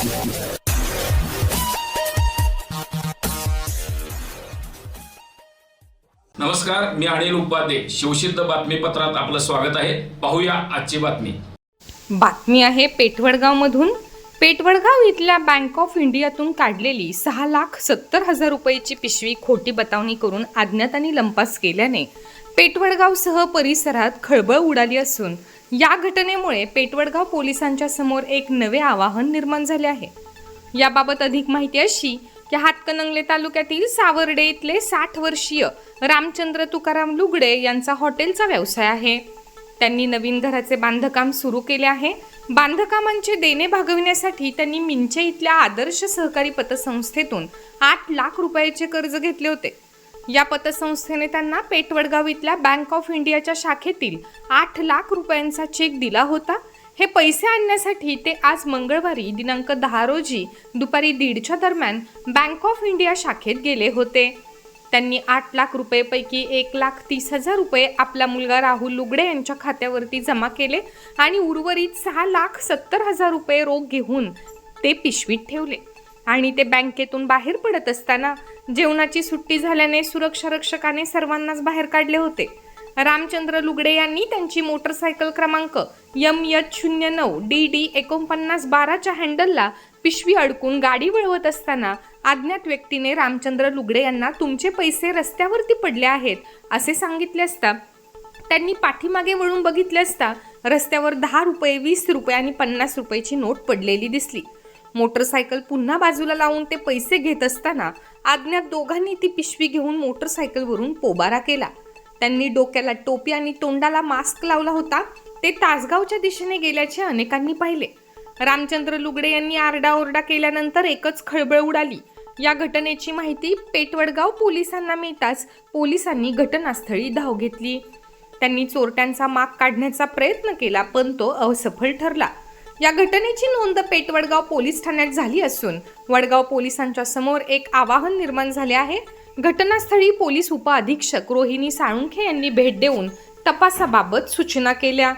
नमस्कार मी अनिल उपाध्ये. शिवसिद्ध बातमीपत्रात आपलं स्वागत आहे. पाहूया आजची बातमी. बातमी आहे पेठवडगावमधून. पेटवडगाव इथल्या बँक ऑफ इंडियातून काढलेली सहा लाख सत्तर हजार रुपयाची पिशवी खोटी बतावणी करून अज्ञातांनी लंपास केल्याने पेटवडगावसह परिसरात खळबळ उडाली असून या घटनेमुळे पेटवडगाव पोलिसांच्या समोर एक नवे आवाहन निर्माण झाले आहे. याबाबत अधिक माहिती अशी की हातकणंगले तालुक्यातील सावर्डे इथले साठ वर्षीय रामचंद्र तुकाराम लुगडे यांचा हॉटेलचा व्यवसाय आहे. त्यांनी नवीन घराचे बांधकाम सुरू केले आहे. बांधकामांचे देणे भागविण्यासाठी त्यांनी मिंचे इथल्या आदर्श सहकारी पतसंस्थेतून आठ लाख रुपयाचे कर्ज घेतले होते. या पतसंस्थेने त्यांना पेटवडगाव इथल्या बँक ऑफ इंडियाच्या शाखेतील आठ लाख रुपयांचा चेक दिला होता. हे पैसे आणण्यासाठी ते आज मंगळवारी दिनांक दहा रोजी दुपारी दीडच्या दरम्यान बँक ऑफ इंडिया शाखेत गेले होते. त्यांनी आठ लाख रुपयेपैकी एक लाख तीस हजार रुपये आपला मुलगा राहुल लुगडे यांच्या खात्यावरती जमा केले आणि उर्वरित सहा लाख सत्तर हजार रुपये रोख घेऊन ते पिशवीत ठेवले. आणि ते बँकेतून बाहेर पडत असताना जेवणाची सुट्टी झाल्याने सुरक्षा रक्षकाने सर्वांनाच बाहेर काढले होते. रामचंद्र लुगडे यांनी त्यांची मोटरसायकल क्रमांक यम यच शून्य नऊ डी डी एकोणपन्नास बाराच्या हँडलला पिशवी अडकून गाडी वळवत असताना अज्ञात व्यक्तीने रामचंद्र लुगडे यांना तुमचे पैसे रस्त्यावरती पडले आहेत असे सांगितले असता त्यांनी पाठीमागे वळून बघितले असता रस्त्यावर दहा रुपये वीस रुपये आणि पन्नास रुपयाची नोट पडलेली दिसली. मोटरसायकल पुन्हा बाजूला लावून ते पैसे घेत असताना अज्ञात दोघांनी ती पिशवी घेऊन मोटरसायकलवरून पोबारा केला. त्यांनी डोक्याला टोपी आणि तोंडाला मास्क लावला होता ते तासगावच्या दिशेने गेल्याचे अनेकांनी पाहिले. रामचंद्र लुगडे यांनी आरडाओरडा केल्यानंतर एकच खळबळ उडाली. या घटनेची माहिती पेटवडगाव पोलिसांना मिळताच पोलिसांनी घटनास्थळी धाव घेतली. त्यांनी चोरट्यांचा माग काढण्याचा प्रयत्न केला पण तो असफल ठरला. या घटनेची नोंद पेटवडगाव पोलीस ठाण्यात झाली असून वडगाव पोलिसांच्या समोर एक आवाहन निर्माण झाले आहे. घटनास्थळी पोलीस उपअधीक्षक रोहिणी साळुंखे यांनी भेट देऊन तपासाबाबत सूचना केल्या.